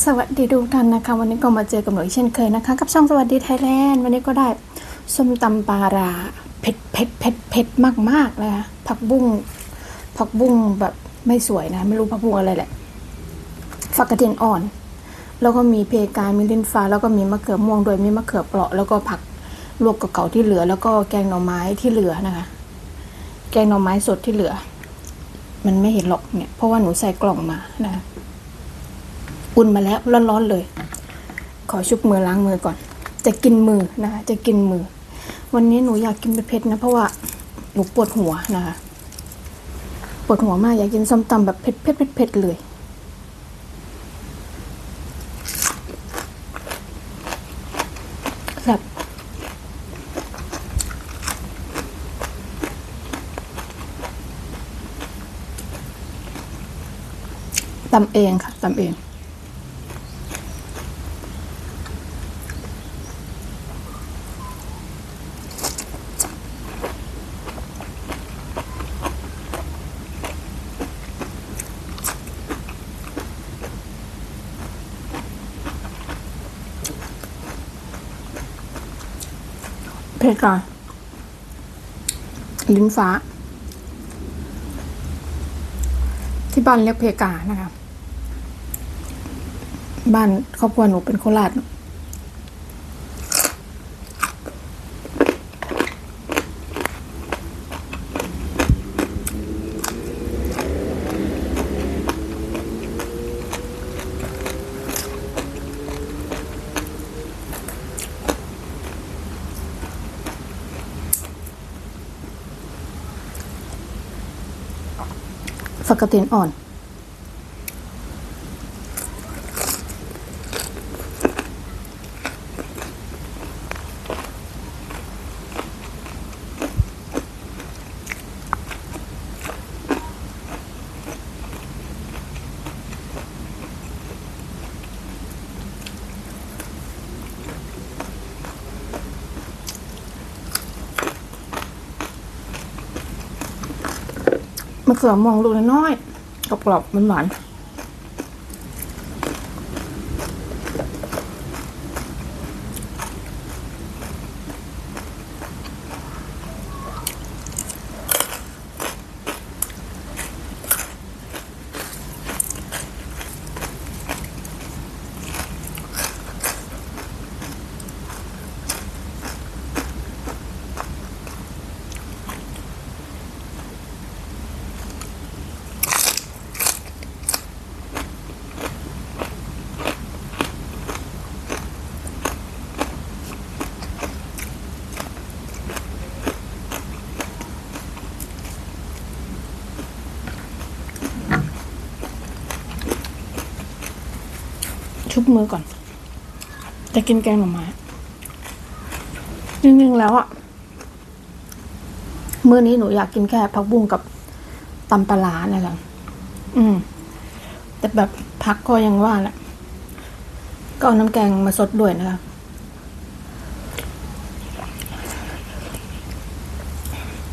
สวัสดีทุกท่านนะคะ วันนี้ก็มาเจอกับหนูอีกเช่นเคยนะคะ กับช่องสวัสดีไทยแลนด์วันนี้ก็ได้ส้มตำปลาราเผ็ดเผ็ดเผ็ดเผ็ดมากมากนะคะผักบุ้งผักบุ้งแบบไม่สวยนะ ไม่รู้ผักบุ้งอะไรแหละฝักกระเทียมอ่อน แล้วก็มีเพกามีลิ้นฟ้า แล้วก็มีมะเขือม่วงด้วยมีมะเขือเปราะแล้วก็ผักลวกเก่าที่เหลือ แล้วก็แกงหน่อไม้ที่เหลือนะคะ แกงหน่อไม้สดที่เหลือ มันไม่เห็นหรอกเนี่ยเพราะว่าหนูใส่กล่องมานะคะ อุ่นมาแล้วร้อนๆเลย ขอชุบมือล้างมือก่อน จะกินมือนะคะ จะกินมือ วันนี้หนูอยากกินเผ็ดๆนะเพราะว่าหนูปวดหัวนะคะปวดหัวมากอยากกินส้มตำแบบเผ็ดเผ็ดเผ็ดๆเลยแบบตำเองค่ะตำเอง เพกาลิ้นฟ้า ที่บ้านเรียกเพกานะคะ บ้านครอบครัวหนูเป็นโคราช ฝักกระเตียมอ่อน มะเขือมองลูกน้อยกรอบๆหวาน ชุบมือก่อน จะกินแกงหน่อไม้จริงๆแล้วอะมื้อนี้หนูอยากกินแค่ผักบุ้งกับตำปลาร้าเนี่ยแหละอืม แต่แบบพักก็ยังว่าแหละก็เอาน้ำแกงมาสดด้วยนะคะ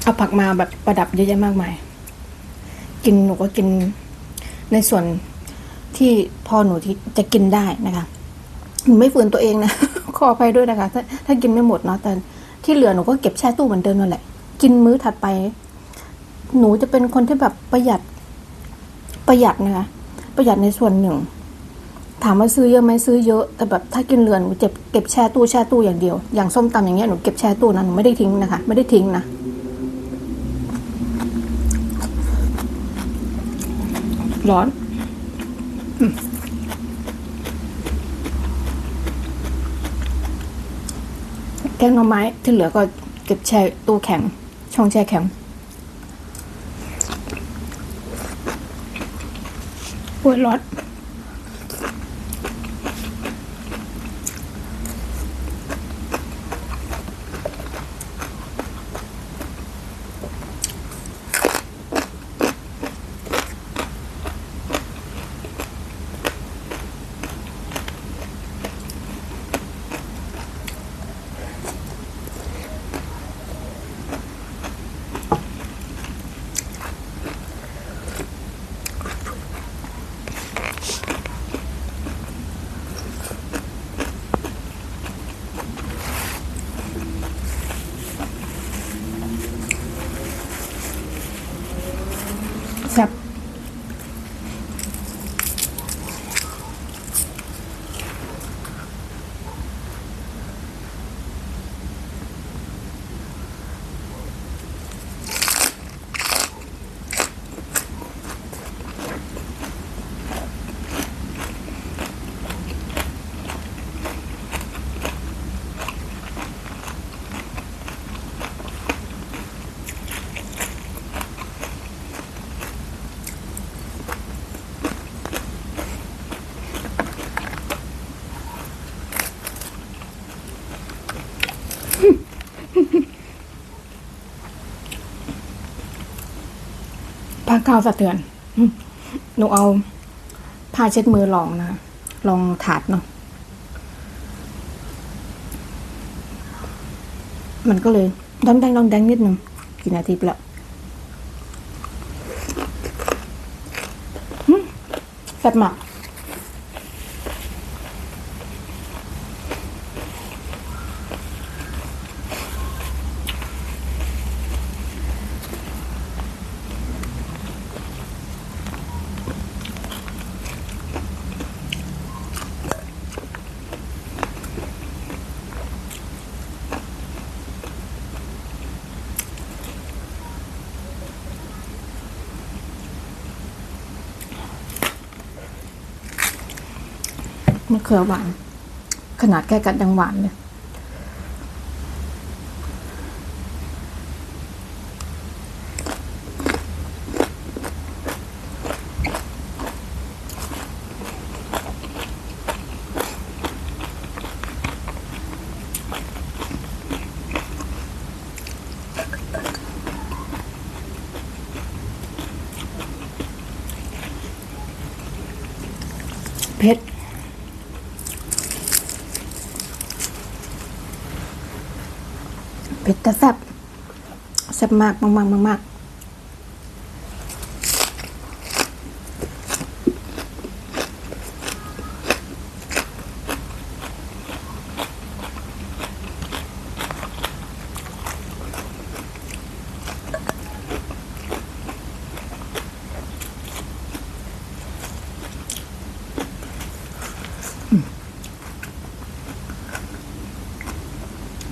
เอาผักมาแบบประดับเยอะแยะมากมาย กินหนูก็กินในส่วน ที่พอหนูที่จะกินได้นะคะหนูไม่ฝืนตัวเองนะ ขออภัยด้วยนะคะ ถ้าถ้ากินไม่หมดเนาะแต่ที่เหลือหนูก็เก็บแช่ตู้เหมือนเดิมนั่นแหละ กินมื้อถัดไป หนูจะเป็นคนที่แบบประหยัดประหยัดนะคะ ประหยัดในส่วนหนึ่ง ถามว่าซื้อเยอะไหมซื้อเยอะ แต่แบบถ้ากินเหลือหนูเก็บเก็บแช่ตู้แช่ตู้อย่างเดียว อย่างส้มตำอย่างเงี้ยหนูเก็บแช่ตู้นะหนูไม่ได้ทิ้งนะคะ ไม่ได้ทิ้งนะร้อน แกงหน่อไม้ที่เหลือก็เก็บแช่ตู้แข็ง ช่องแช่แข็งปวดร้อน ผ้าวสะเทือนหนูเอาผ้าเช็ดมือลองนะลองถาดเนาะมันก็เลยดองแดงดองแดงนิดนึงกี่นาทีไปแล้วแซ่บมาก มะเขือหวาน ขนาดแค่กัดยังหวานเลยเผ็ด ผ็ดแต่แซ่บแซ่บมากมากมากมากมาก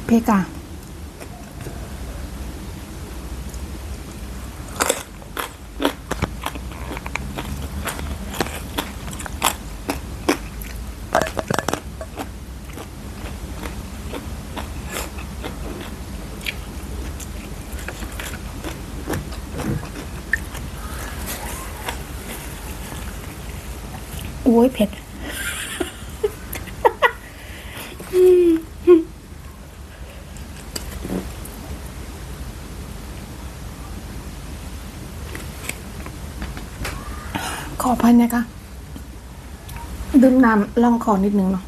เพกา โอ้ยเผ็ดขออภัยนะคะดื่มน้ำลองคอนิดนึงเนาะ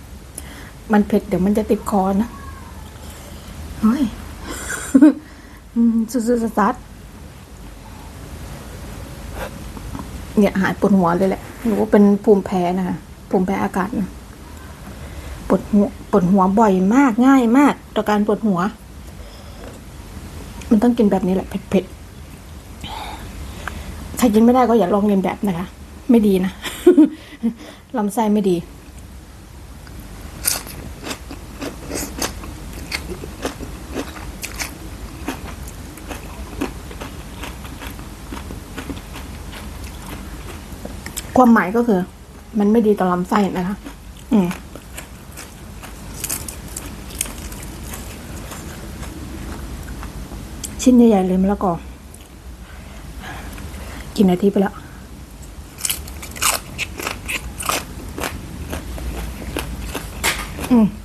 มันเผ็ดเดี๋ยวมันจะติดคอนะเฮ้ยสุดๆสัดเนี่ยหายปวดหัวเลยแหละ หนูว่าเป็นภูมิแพ้นะคะภูมิแพ้อากาศปวดหัวปวดหัวบ่อยมากง่ายมาก ต่อการปวดหัว มันต้องกินแบบนี้แหละเผ็ดๆใครกินไม่ได้ก็อย่าลองเรียนแบบนะคะ ไม่ดีนะลำไส้ไม่ดี ความหมายก็คือ มันไม่ดีต่อลำไส้นะคะ อืมชิ้นใหญ่ๆเลยมะละกอกี่นาทีไปแล้ว อืม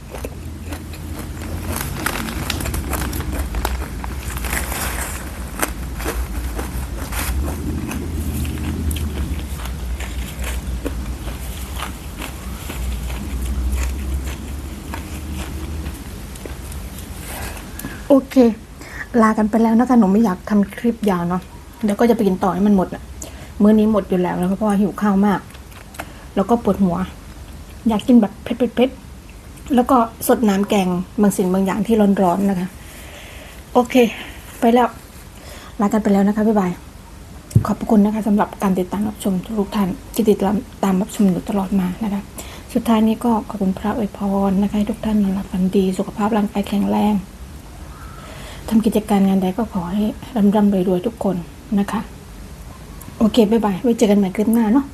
โอเค ลากันไปแล้วนะคะหนูไม่อยากทำคลิปยาวเนาะเดี๋ยวก็จะไปกินต่อให้มันหมดอะมื้อนี้หมดอยู่แล้วแล้วเพราะว่าหิวข้าวมาก แล้วก็ปวดหัว อยากกินแบบเผ็ดๆแล้วก็สดน้ำแกงบางสิ่งบางอย่างที่ร้อนๆนะคะ โอเค ไปแล้ว ลากันไปแล้วนะคะบ๊ายบายขอบคุณนะคะสำหรับการติดตามรับชมทุกท่านที่ติดตามตามรับชมอยู่ตลอดมานะคะสุดท้ายนี้ก็ขอบคุณพระอวยพรนะคะให้ทุกท่านนอนหลับฝันดี สุขภาพร่างกายแข็งแรง ทำกิจการงานใดก็ขอให้ร่ำร่ำรวยรวยทุกคนนะคะ โอเค บ๊ายบาย ไว้เจอกันใหม่คลิปหน้าเนาะ